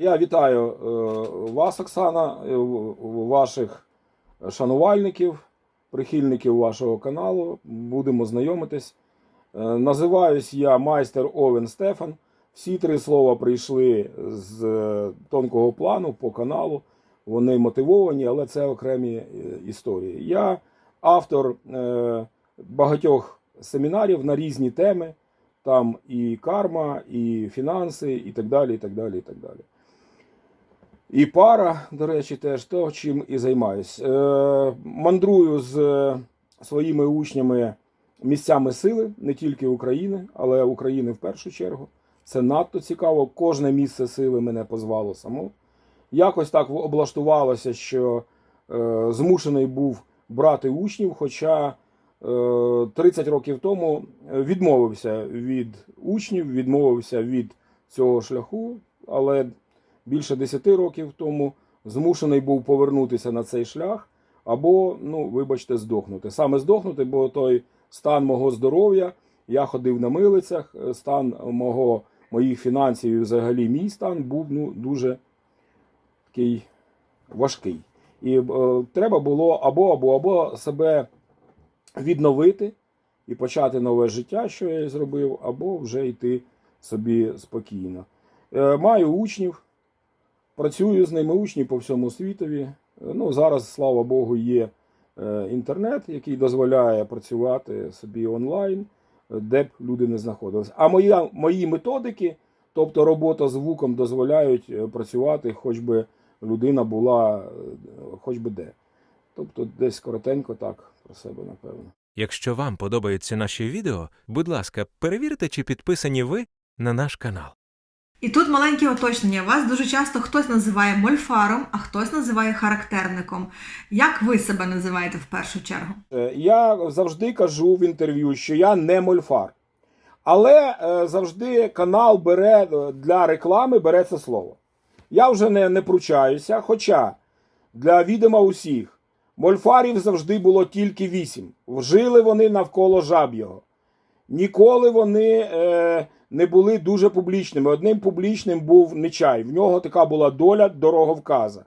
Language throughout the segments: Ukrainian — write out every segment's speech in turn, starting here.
Я вітаю е, вас, Оксана, е, ваших шанувальників, прихильників вашого каналу. Будемо знайомитись. Е, Називаюсь я майстер Овен Стефан. Всі три слова прийшли з тонкого плану по каналу. Вони мотивовані, але це окремі історії. Я автор багатьох семінарів на різні теми. Там і карма, і фінанси, і так далі. і так далі, і так далі. І пара, до речі, теж то, чим і займаюсь. Е, мандрую з е, своїми учнями місцями сили, не тільки України, але України в першу чергу. Це надто цікаво. Кожне місце сили мене позвало само. Якось так облаштувалося, що е, змушений був брати учнів, хоча е, 30 років тому відмовився від учнів, відмовився від цього шляху, але більше 10 років тому змушений був повернутися на цей шлях, або, ну, вибачте, здохнути. Саме здохнути, бо той стан мого здоров'я, я ходив на милицях, е, стан мого, моїх фінансів і взагалі мій стан був ну, дуже такий важкий. І е, треба було або, або, або себе відновити і почати нове життя, що я і зробив, або вже йти собі спокійно. Е, маю учнів, працюю з ними учні по всьому світові. Ну, зараз, слава Богу, є е, інтернет, який дозволяє працювати собі онлайн, де б люди не знаходилися. А моя, мої методики, тобто робота звуком, дозволяють е, працювати, хоч би людина була, е, хоч би де. Тобто, десь коротенько так про себе, напевно. Якщо вам подобаються наші відео, будь ласка, перевірте, чи підписані ви на наш канал. І тут маленьке уточнення. Вас дуже часто хтось називає мольфаром, а хтось називає характерником. Як ви себе називаєте в першу чергу? Е, Я завжди кажу в інтерв'ю, що я не мольфар. Але е, завжди канал бере е, для реклами бере це слово. Я вже не, не пручаюся, хоча для відома усіх мольфарів завжди було тільки вісім. Жили вони навколо жаб'ього. Ніколи вони е, не були дуже публічними. Одним публічним був Нечай. В нього така була доля дороговказа.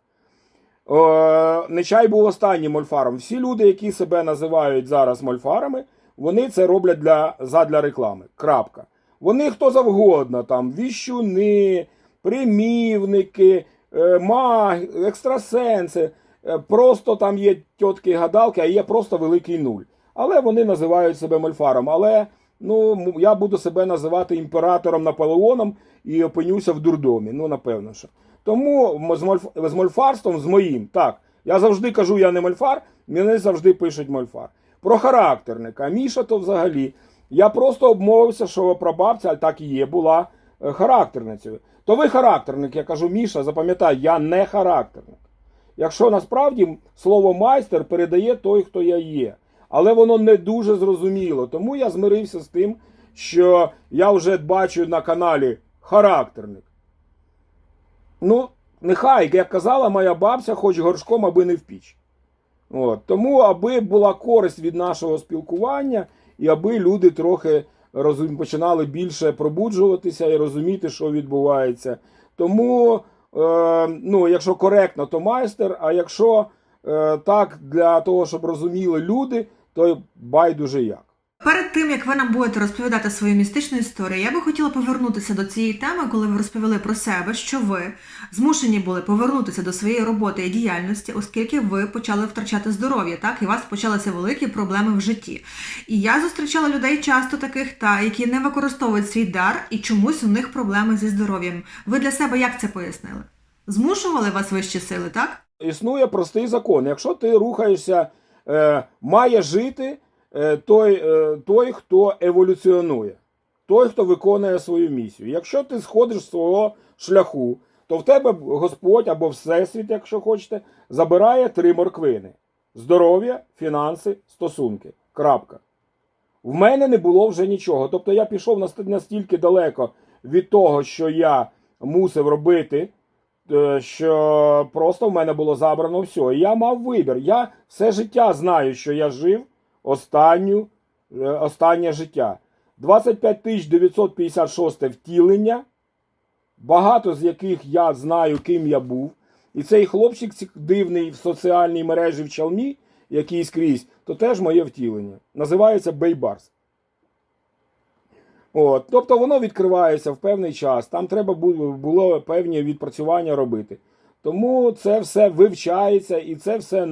Е, Нечай був останнім мольфаром. Всі люди, які себе називають зараз мольфарами, вони це роблять для, задля реклами. Крапка. Вони хто завгодно, там віщуни, примівники, е, маги, екстрасенси. Е, Просто там є тітки гадалки, а є просто великий нуль. Але вони називають себе мольфаром. Але ну, я буду себе називати імператором Наполеоном і опинюся в дурдомі. Ну, напевно, що. Тому з, мольф... з мольфарством, з моїм, так. Я завжди кажу, я не мольфар, мені завжди пишуть мольфар. Про характерника. Міша то взагалі. Я просто обмовився, що прабабця, так і є, була е, характерницею. То ви характерник, я кажу, Міша, запам'ятай, я не характерник. Якщо насправді слово майстер передає той, хто я є. Але воно не дуже зрозуміло. Тому я змирився з тим, що я вже бачу на каналі характерник. Ну, нехай, як казала моя бабця, хоч горшком, аби не в піч. От. Тому, аби була користь від нашого спілкування, і аби люди трохи розум... починали більше пробуджуватися і розуміти, що відбувається. Тому, е, ну, якщо коректно, то майстер, а якщо е, так, для того, щоб розуміли люди, то байдуже як. Перед тим як ви нам будете розповідати свою містичну історію, я би хотіла повернутися до цієї теми, коли ви розповіли про себе, що ви змушені були повернутися до своєї роботи і діяльності, оскільки ви почали втрачати здоров'я, так і у вас почалися великі проблеми в житті. І я зустрічала людей часто таких, та які не використовують свій дар, і чомусь у них проблеми зі здоров'ям. Ви для себе як це пояснили? Змушували вас вищі сили, так? Існує простий закон. Якщо ти рухаєшся, має жити е, той, е, той, хто еволюціонує, той, хто виконує свою місію. Якщо ти сходиш з свого шляху, то в тебе Господь або Всесвіт, якщо хочете, забирає три морквини: здоров'я, фінанси, стосунки. Крапка. В мене не було вже нічого. Тобто я пішов настільки далеко від того, що я мусив робити, е, що просто в мене було забрано все. І я мав вибір. Я все життя знаю, що я жив останню, е, останнє життя. 25 956 втілення, багато з яких я знаю, ким я був. І цей хлопчик дивний в соціальній мережі в Чалмі, який скрізь, то теж моє втілення. Називається Бейбарс. От, тобто воно відкривається в певний час. Там треба було, було певні відпрацювання робити. Тому це все вивчається і це все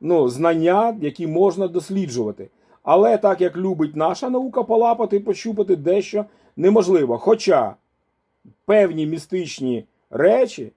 ну, знання, які можна досліджувати. Але так як любить наша наука полапати, пощупати дещо неможливо. Хоча певні містичні речі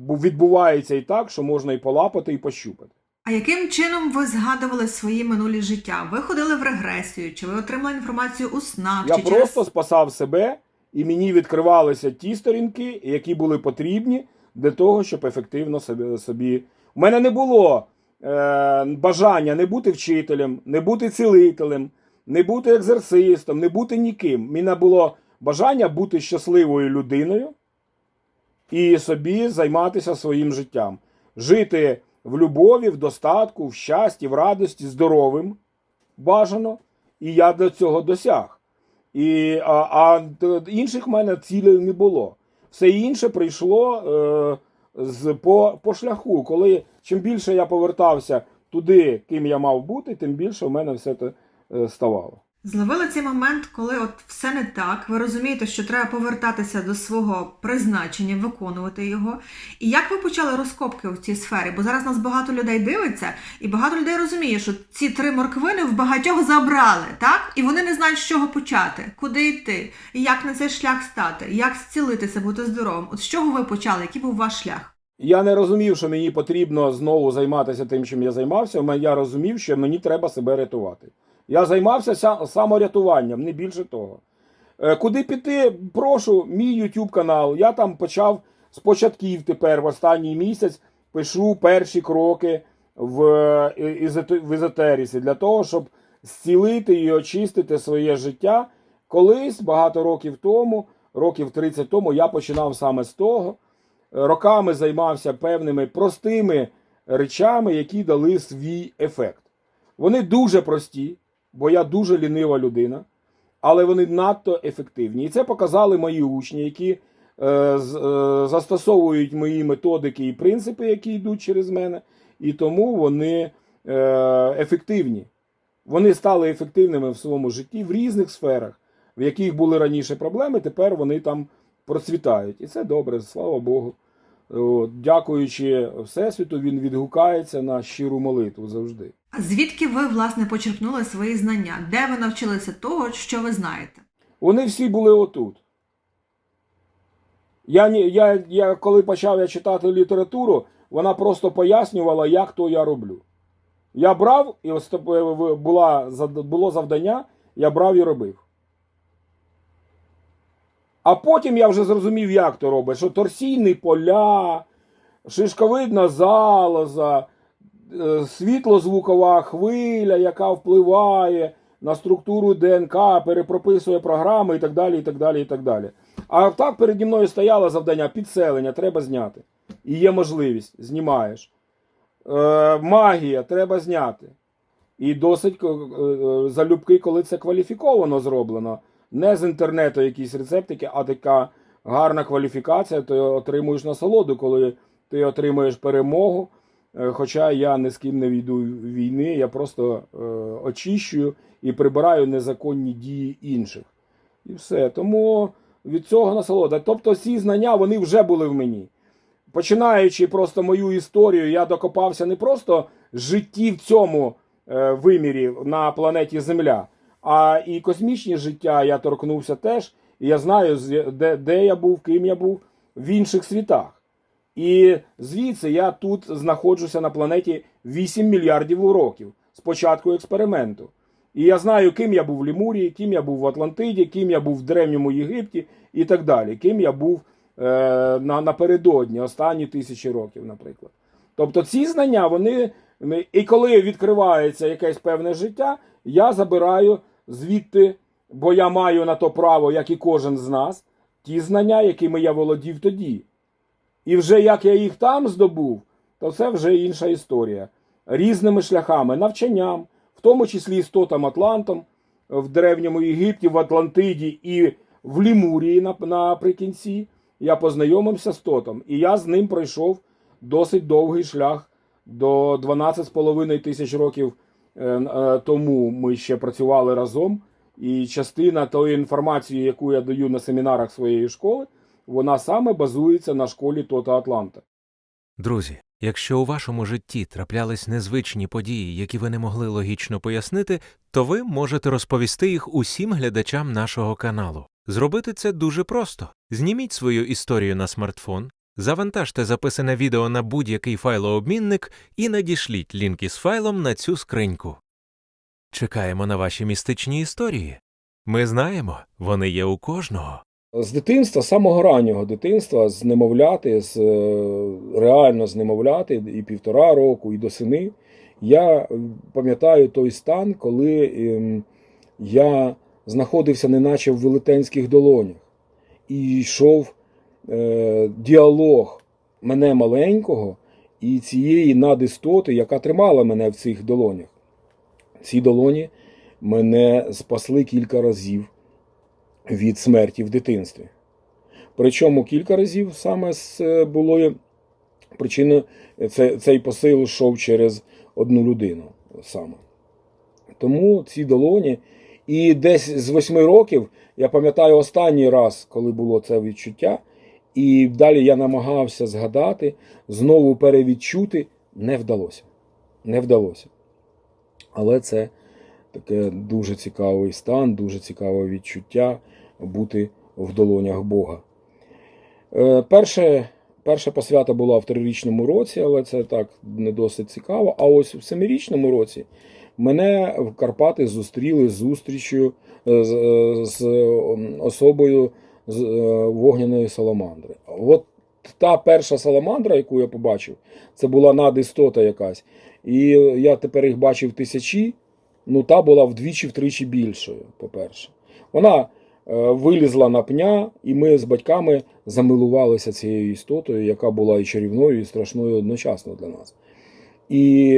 відбуваються і так, що можна і полапати, і пощупати. А яким чином ви згадували свої минулі життя? Ви ходили в регресію, чи ви отримали інформацію у снах? Я чи просто через... спасав себе, і мені відкривалися ті сторінки, які були потрібні для того, щоб ефективно собі. собі... У мене не було е, бажання не бути вчителем, не бути цілителем, не бути екзорцистом, не бути ніким. У мене було бажання бути щасливою людиною і собі займатися своїм життям. Жити в любові, в достатку, в щасті, в радості, здоровим бажано. І я до цього досяг. І, а, а інших в мене цілей не було. Все інше прийшло е, з, по, по шляху. Коли чим більше я повертався туди, ким я мав бути, тим більше в мене все це е, ставало. Зловили цей момент, коли от все не так. Ви розумієте, що треба повертатися до свого призначення, виконувати його. І як ви почали розкопки в цій сфері? Бо зараз нас багато людей дивиться, і багато людей розуміє, що ці три морквини в багатьох забрали, так? І вони не знають, з чого почати, куди йти, і як на цей шлях стати, як зцілитися, бути здоровим. От з чого ви почали? Який був ваш шлях? Я не розумів, що мені потрібно знову займатися тим, чим я займався. Я розумів, що мені треба себе рятувати. Я займався саморятуванням, не більше того. Е, Куди піти, прошу, мій YouTube канал. Я там почав з початків тепер в останній місяць пишу перші кроки в, е, езотеріці для того, щоб зцілити і очистити своє життя. Колись, багато років тому, років 30 тому, я починав саме з того. Роками займався певними простими речами, які дали свій ефект. Вони дуже прості, бо я дуже лінива людина, але вони надто ефективні. І це показали мої учні, які е, з- е, застосовують мої методики і принципи, які йдуть через мене, і тому вони е, ефективні. Вони стали ефективними в своєму житті в різних сферах, в яких були раніше проблеми, тепер вони там процвітають. І це добре, слава Богу. Дякуючи Всесвіту, він відгукається на щиру молитву завжди. А звідки ви, власне, почерпнули свої знання? Де ви навчилися того, що ви знаєте? Вони всі були отут. Я, я, я коли почав я читати літературу, вона просто пояснювала, як то я роблю. Я брав, і ось була, було завдання, я брав і робив. А потім я вже зрозумів, як то робить, що торсійні поля, шишковидна залоза, е, світлозвукова хвиля, яка впливає на структуру ДНК, перепрописує програми і так далі. і так далі, і так далі. А так переді мною стояло завдання підселення, треба зняти. І є можливість, знімаєш. Е, магія треба зняти. І досить е, е, залюбки, коли це кваліфіковано зроблено. Не з інтернету якісь рецептики, а така гарна кваліфікація, ти отримуєш насолоду, коли ти отримуєш перемогу. Е, Хоча я ні з ким не війду війни, я просто е, очищую і прибираю незаконні дії інших. І все. Тому від цього насолода. Тобто, всі знання вони вже були в мені. Починаючи просто мою історію, я докопався не просто житті в цьому е, вимірі на планеті Земля, а і космічні життя я торкнувся теж. І я знаю, де, де я був, ким я був в інших світах. І звідси я тут знаходжуся на планеті 8 мільярдів років з початку експерименту. І я знаю, ким я був в Лімурії, ким я був в Атлантиді, ким я був в Древньому Єгипті і так далі, ким я був е, на, напередодні, останні тисячі років, наприклад. Тобто ці знання, вони. І коли відкривається якесь певне життя, я забираю звідти, бо я маю на то право, як і кожен з нас, ті знання, якими я володів тоді. І вже як я їх там здобув, то це вже інша історія. Різними шляхами, навчанням, в тому числі істотам Атлантом, в Древньому Єгипті, в Атлантиді і в Лімурії наприкінці. я познайомився з Тотом, і я з ним пройшов досить довгий шлях до 12,5 тисяч років тому ми ще працювали разом. І частина тої інформації, яку я даю на семінарах своєї школи, вона саме базується на школі Тота Атланта. Друзі, якщо у вашому житті траплялись незвичні події, які ви не могли логічно пояснити, то ви можете розповісти їх усім глядачам нашого каналу. Зробити це дуже просто. Зніміть свою історію на смартфон, завантажте записане відео на будь-який файлообмінник і надішліть лінк із файлом на цю скриньку. Чекаємо на ваші містичні історії. Ми знаємо, вони є у кожного. З дитинства, з самого раннього дитинства, з немовляти, з е, реально з немовляти і півтора року, і до семи, я е, пам'ятаю той стан, коли ем, я знаходився неначе в велетенських долонях, і йшов діалог мене маленького і цієї надістоти, яка тримала мене в цих долонях. Ці долоні мене спасли кілька разів від смерті в дитинстві. Причому кілька разів саме е, було причиною, це, цей посил йшов через одну людину саме. Тому ці долоні. І десь з восьми років я пам'ятаю останній раз, коли було це відчуття, і далі я намагався згадати, знову перевідчути, не вдалося. Не вдалося. Але це таке дуже цікавий стан, дуже цікаве відчуття бути в долонях Бога. Е, Перше, перша посвята була в трирічному році, але це так не досить цікаво. А ось в семирічному році мене в Карпати зустріли зустрічю е, з, е, з особою вогняної саламандри. От та перша саламандра, яку я побачив, це була надістота якась. І я тепер їх бачив тисячі. Ну, та була вдвічі-втричі більшою, по-перше. Вона е, вилізла на пня, і ми з батьками замилувалися цією істотою, яка була і чарівною, і страшною одночасно для нас. І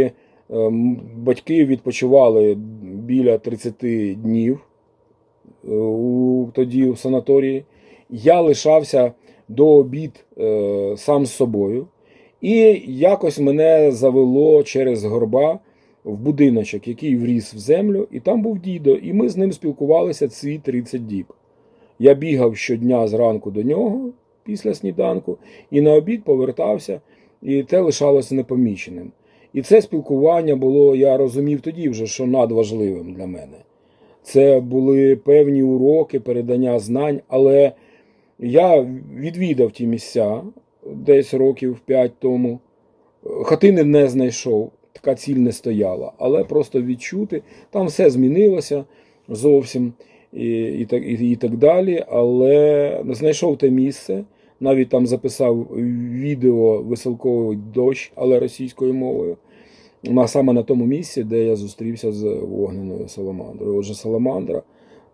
е, батьки відпочивали біля 30 днів е, у, тоді в санаторії. Я лишався до обід е, сам з собою. І якось мене завело через горба в будиночок, який вріс в землю, і там був дідо, і ми з ним спілкувалися ці 30 діб. Я бігав щодня зранку до нього після сніданку, і на обід повертався, і те лишалося непоміченим. І це спілкування було, я розумів тоді вже, що надважливим для мене. Це були певні уроки, передання знань, але я відвідав ті місця десь років 5 тому. Хатини не знайшов, така ціль не стояла, але просто відчути, там все змінилося зовсім і, і, так, і, і так далі. Але знайшов те місце, навіть там записав відео веселковий дощ, але російською мовою. На, саме на тому місці, де я зустрівся з вогненою саламандрою. Отже, саламандра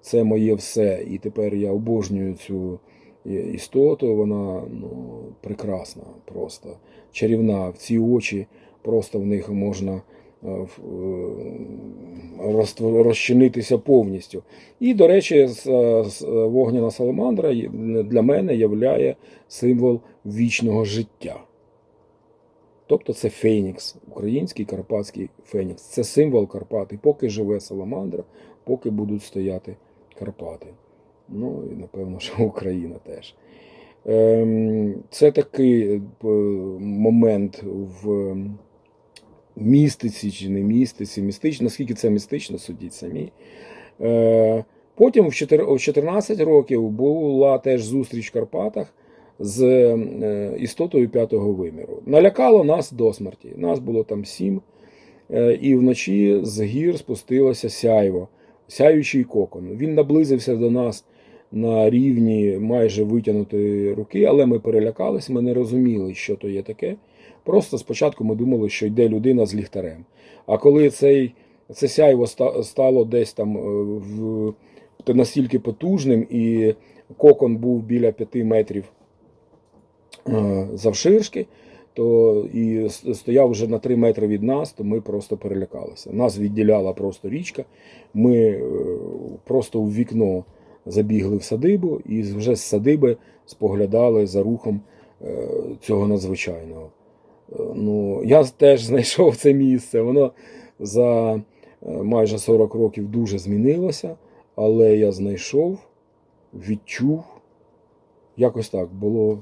це моє все. І тепер я обожнюю цю істоту. Вона ну, прекрасна, просто чарівна. В ці очі просто в них можна е, е, розчинитися повністю. І, до речі, з- вогняна саламандра для мене являє символ вічного життя. Тобто це Фенікс, український карпатський Фенікс. Це символ Карпат. І поки живе саламандра, поки будуть стояти Карпати. Ну і напевно, що Україна теж. Ем, Це такий е, момент в містиці чи не містиці, містично, наскільки це містично, судіть самі. Е, Потім в 14 років була теж зустріч в Карпатах з е, істотою п'ятого виміру. Налякало нас до смерті. Нас було там сім, і вночі з гір спустилося сяйво, сяючий кокон. Він наблизився до нас на рівні майже витягнутої руки, але ми перелякались, ми не розуміли, що то є таке. Просто спочатку ми думали, що йде людина з ліхтарем. А коли цей, це сяйво стало десь там е, в, настільки потужним, і кокон був біля 5 метрів е, завширшки, то і стояв вже на 3 метри від нас, то ми просто перелякалися. Нас відділяла просто річка. Ми е, просто в вікно забігли в садибу і вже з садиби споглядали за рухом е, цього надзвичайного. Е, Ну, я теж знайшов це місце. Воно за е, майже 40 років дуже змінилося, але я знайшов, відчув. Якось так було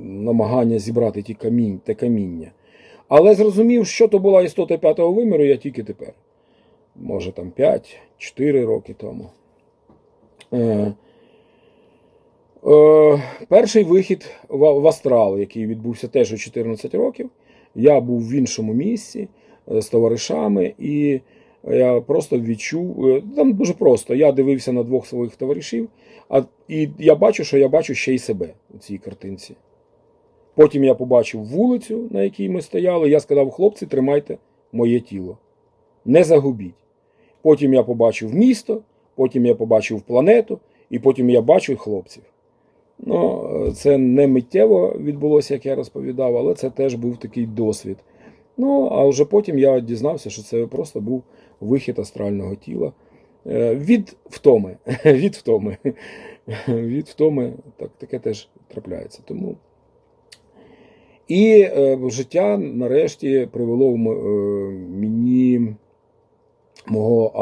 намагання зібрати ті камінь, те каміння. Але зрозумів, що то була істота п'ятого виміру, я тільки тепер. Може там 5-4 роки тому. Е, е, перший вихід в, астрал, який відбувся теж у 14 років. Я був в іншому місці е, з товаришами, і я просто відчув. Там дуже просто. Я дивився на двох своїх товаришів, а, і я бачу, що я бачу ще й себе у цій картинці. Потім я побачив вулицю, на якій ми стояли. Я сказав, хлопці, тримайте моє тіло. Не загубіть. Потім я побачив місто, потім я побачив планету, і потім я бачу хлопців. Ну, е, це не миттєво відбулося, як я розповідав, але це теж був такий досвід. Ну, а вже потім я дізнався, що це просто був вихід астрального тіла. Е, Від втоми. Від втоми. Від втоми так, таке теж трапляється. Тому. І е, життя нарешті привело мені мого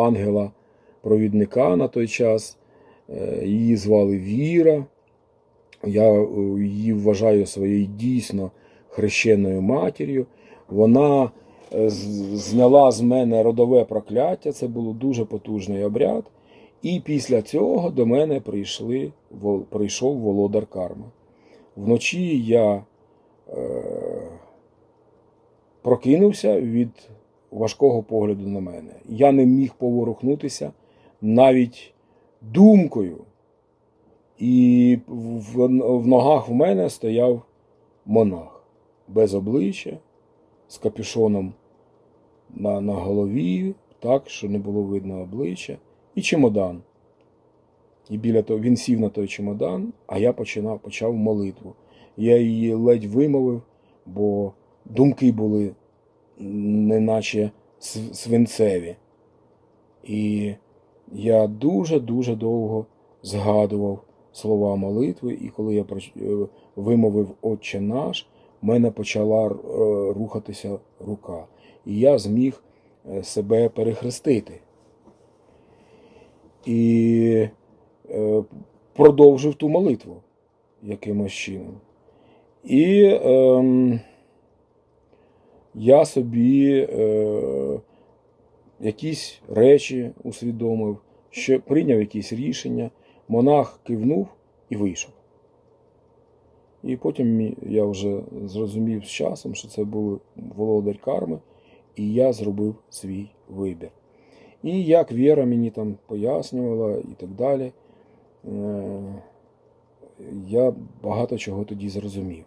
ангела-провідника на той час. Е, Її звали Віра. Я е, її вважаю своєю дійсно хрещеною матір'ю. Вона е, зняла з мене родове прокляття. Це був дуже потужний обряд. І після цього до мене прийшли, прийшов володар карми. Вночі я е, прокинувся від важкого погляду на мене. Я не міг поворухнутися навіть думкою. І в, ногах в мене стояв монах без обличчя, з капюшоном на, на голові, так, що не було видно обличчя, і чемодан. І біля того він сів на той чемодан, а я починав, почав молитву. Я її ледь вимовив, бо думки були неначе свинцеві. І я дуже-дуже довго згадував слова молитви, і коли я е, вимовив Отче наш, в мене почала е, рухатися рука. І я зміг е, себе перехрестити. І е, продовжив ту молитву якимось чином. І ем, я собі е, якісь речі усвідомив, що прийняв якісь рішення. Монах кивнув і вийшов. І потім я вже зрозумів з часом, що це був володар карми, і я зробив свій вибір. І як Віра мені там пояснювала і так далі, е, я багато чого тоді зрозумів.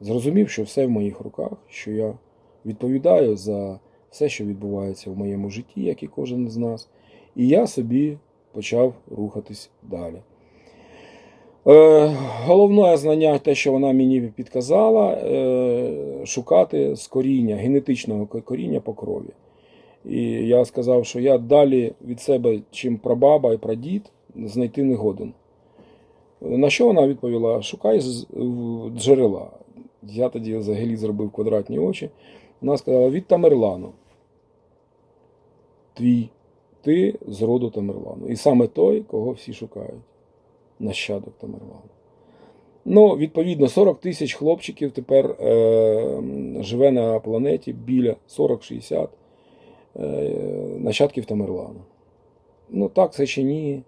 Зрозумів, що все в моїх руках, що я відповідаю за все, що відбувається в моєму житті, як і кожен з нас. І я собі почав рухатись далі. Е, головне знання, те, що вона мені підказала, е, шукати з коріння, генетичного коріння по крові. І я сказав, що я далі від себе, чим прабаба і прадід, знайти не годен. На що вона відповіла? Шукай джерела. Я тоді взагалі зробив квадратні очі. Вона сказала: від Тамерлану. Твій ти з роду Тамерлану. І саме той, кого всі шукають. Нащадок Тамерлану. Ну, відповідно, 40 тисяч хлопчиків тепер е, живе на планеті біля 40-60 е, нащадків Тамерлану. Ну, так, це ще ні.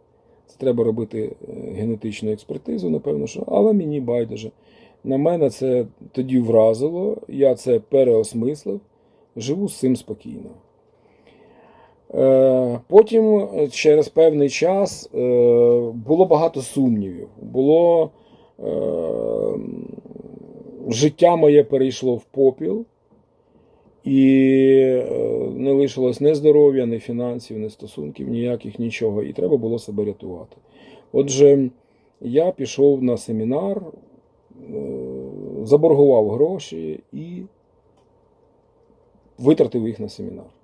Це треба робити е, генетичну експертизу, напевно, що, але мені байдуже. На мене це тоді вразило, я це переосмислив, живу з цим спокійно. Е, Потім, е, через певний час, е, було багато сумнівів. Було життя моє перейшло в попіл, і не лишилось ні здоров'я, ні фінансів, ні стосунків, ніяких, нічого. І треба було себе рятувати. Отже, я пішов на семінар, заборгував гроші і витратив їх на семінар.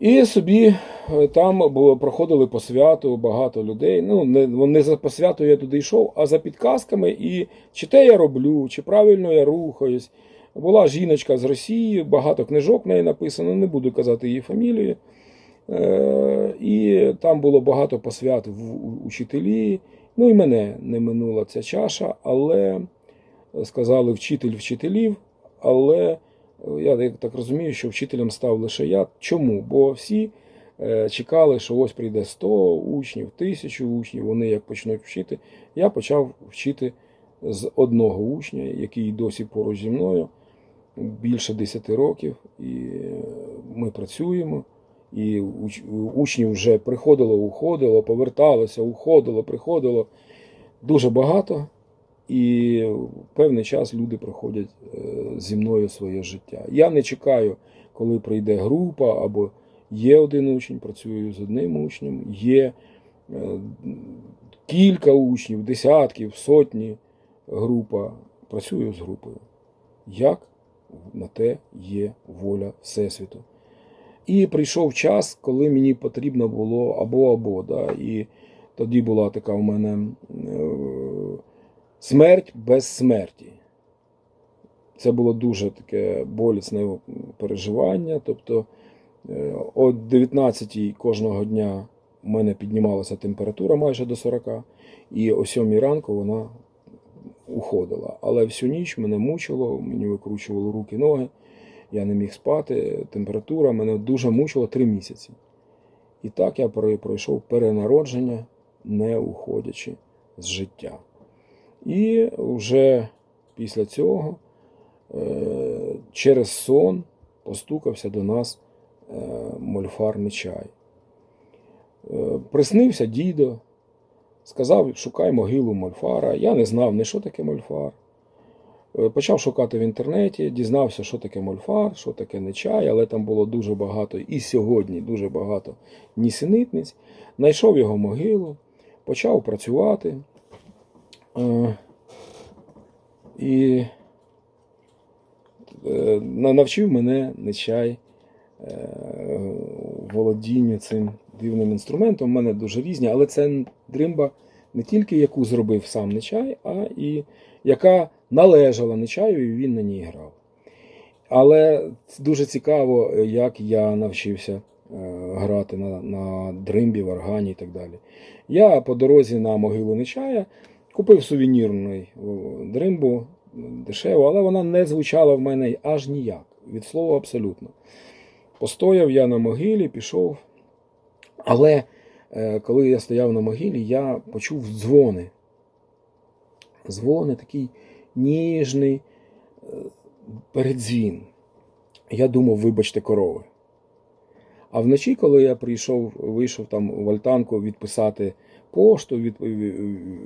І собі е, там було, проходили по святу багато людей. Ну, не, не за по святу я туди йшов, а за підказками. І чи те я роблю, чи правильно я рухаюсь. Була жіночка з Росії, багато книжок в неї написано, не буду казати її фамілію. Е, і там було багато посвят в учителі. Ну і мене не минула ця чаша, але е, сказали вчитель вчителів, але я так розумію, що вчителем став лише я. Чому? Бо всі е, чекали, що ось прийде 100 учнів, 1000 учнів, вони як почнуть вчити. Я почав вчити з одного учня, який досі поруч зі мною більше 10 років, і е, ми працюємо. І уч- учнів вже приходило, уходило, поверталося, уходило, приходило дуже багато. І в певний час люди проходять е, зі мною своє життя. Я не чекаю, коли прийде група, або є один учень, працюю з одним учнем, є е, кілька учнів, десятків, сотні група. Працюю з групою. Як на те є воля Всесвіту. І прийшов час, коли мені потрібно було або-або. Да? І тоді була така у мене е, смерть без смерті. Це було дуже таке болісне переживання. Тобто е, о 19 кожного дня у мене піднімалася температура майже до 40, і о 7 ранку вона уходила. Але всю ніч мене мучило, мені викручували руки, ноги. Я не міг спати, температура мене дуже мучила три місяці. І так я пройшов перенародження, не уходячи з життя. І вже після цього е, через сон постукався до нас е, мольфарний чай. Е, Приснився дідо, сказав, шукай могилу мольфара. Я не знав, не що таке мольфар. Почав шукати в інтернеті, дізнався, що таке мольфар, що таке нечай, але там було дуже багато, і сьогодні дуже багато нісенітниць. Знайшов його могилу, почав працювати. Е, І е, навчив мене нечай е, володінню цим дивним інструментом. У мене дуже різні, але це дримба не тільки яку зробив сам нечай, а і яка належала нечаю, і він на ній грав. Але дуже цікаво, як я навчився грати на, на дримбі, органі і так далі. Я по дорозі на могилу Нечая купив сувенірний дримбу дешево, але вона не звучала в мене аж ніяк. Від слова абсолютно. Постояв я на могилі, пішов. Але е, коли я стояв на могилі, я почув дзвони. Дзвони такий ніжний е, передзвін. Я думав, вибачте, корови. А вночі, коли я прийшов, вийшов там в альтанку відписати пошту,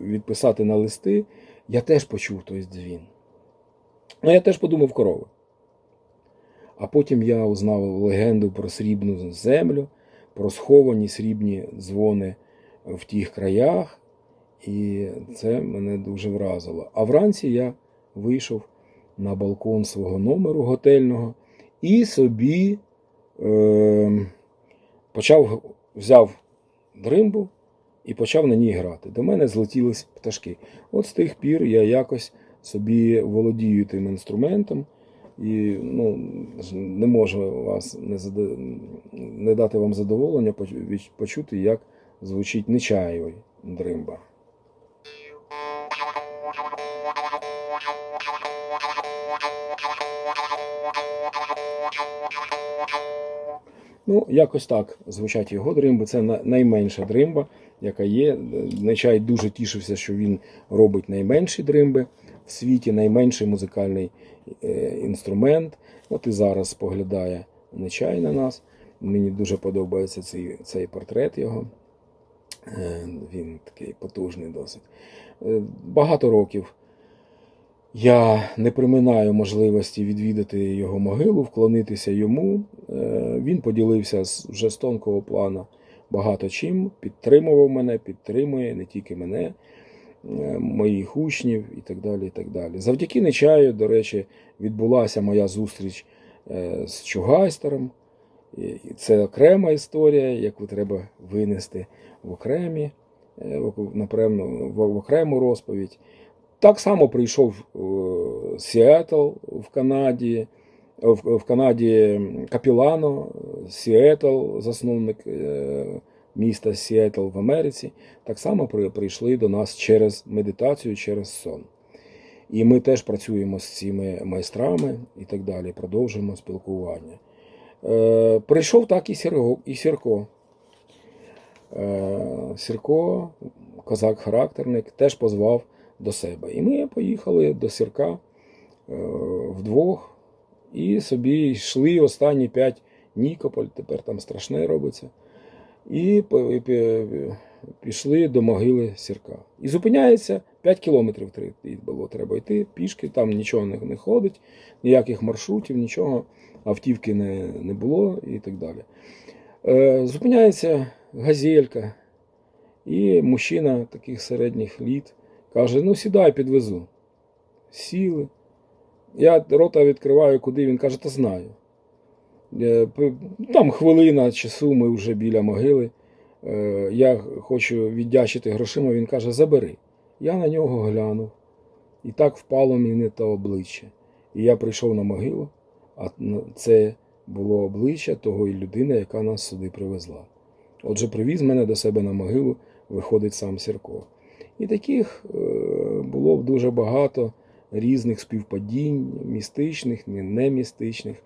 відписати на листи, я теж почув той дзвін. Ну, я теж подумав корови. А потім я узнав легенду про срібну землю, про сховані срібні дзвони в тих краях, і це мене дуже вразило. А вранці я вийшов на балкон свого номеру готельного і собі е, почав взяв дримбу і почав на ній грати. До мене злетілись пташки. От з тих пір я якось собі володію тим інструментом. І ну, не можу вас не, зада... не дати вам задоволення почути, як звучить нечаєвий дримба. Ну, якось так звучать його дримби. Це найменша дримба, яка є. Нечай дуже тішився, що він робить найменші дримби в світі, найменший музикальний е, інструмент. От і зараз споглядає Нечай на нас. Мені дуже подобається цей, цей портрет його. Е, Він такий потужний досить. Е, Багато років я не приминаю можливості відвідати його могилу, вклонитися йому. Е, Він поділився вже з тонкого плану багато чим, підтримував мене, підтримує не тільки мене, е, моїх учнів і так далі. і так далі. Завдяки Нечаю, до речі, відбулася моя зустріч е, з Чугайстером. Це окрема історія, яку треба винести в окремі, напевно, в окрему розповідь. Так само прийшов е, Сіетл в Канаді, в, в Канаді Капілано, Сіетл, засновник е, міста Сіетл в Америці, так само прийшли до нас через медитацію, через сон. І ми теж працюємо з цими майстрами і так далі, продовжуємо спілкування. Е, прийшов так і Сірго, і Сірко. Е, Сірко, козак-характерник, теж позвав до себе. І ми поїхали до Сірка е, вдвох і собі йшли останні п'ять Нікополь, тепер там страшне робиться. І пішли до могили Сірка. І зупиняється 5 кілометрів було треба йти пішки, там нічого не, не ходить, ніяких маршрутів, нічого, автівки не, не було і так далі. Е, зупиняється газелька, і мужчина таких середніх літ каже: ну сідай, підвезу. Сіли. Я рота відкриваю, куди він каже, та знаю. Е, Там хвилина часу, ми вже біля могили. Е, Я хочу віддячити грошима, він каже, забери. Я на нього глянув. І так впало мені те обличчя. І я прийшов на могилу, а це було обличчя того і людини, яка нас сюди привезла. Отже, привіз мене до себе на могилу, виходить сам Сірко. І таких е, було б дуже багато різних співпадінь, містичних, не- немістичних.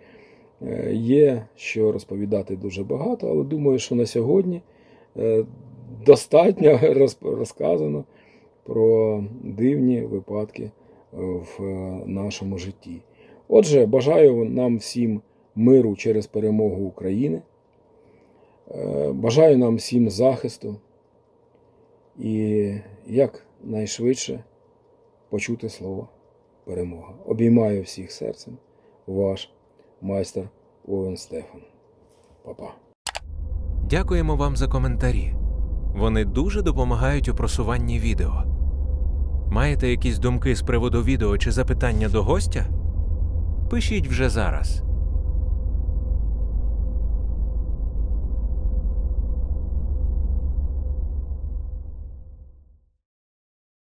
Е, Є що розповідати дуже багато, але думаю, що на сьогодні е, достатньо розказано про дивні випадки в нашому житті. Отже, бажаю нам всім миру через перемогу України. Бажаю нам всім захисту і якнайшвидше почути слово перемога. Обіймаю всіх серцем. Ваш майстер Овен Стефан. Па-па. Дякуємо вам за коментарі. Вони дуже допомагають у просуванні відео. Маєте якісь думки з приводу відео чи запитання до гостя? Пишіть вже зараз.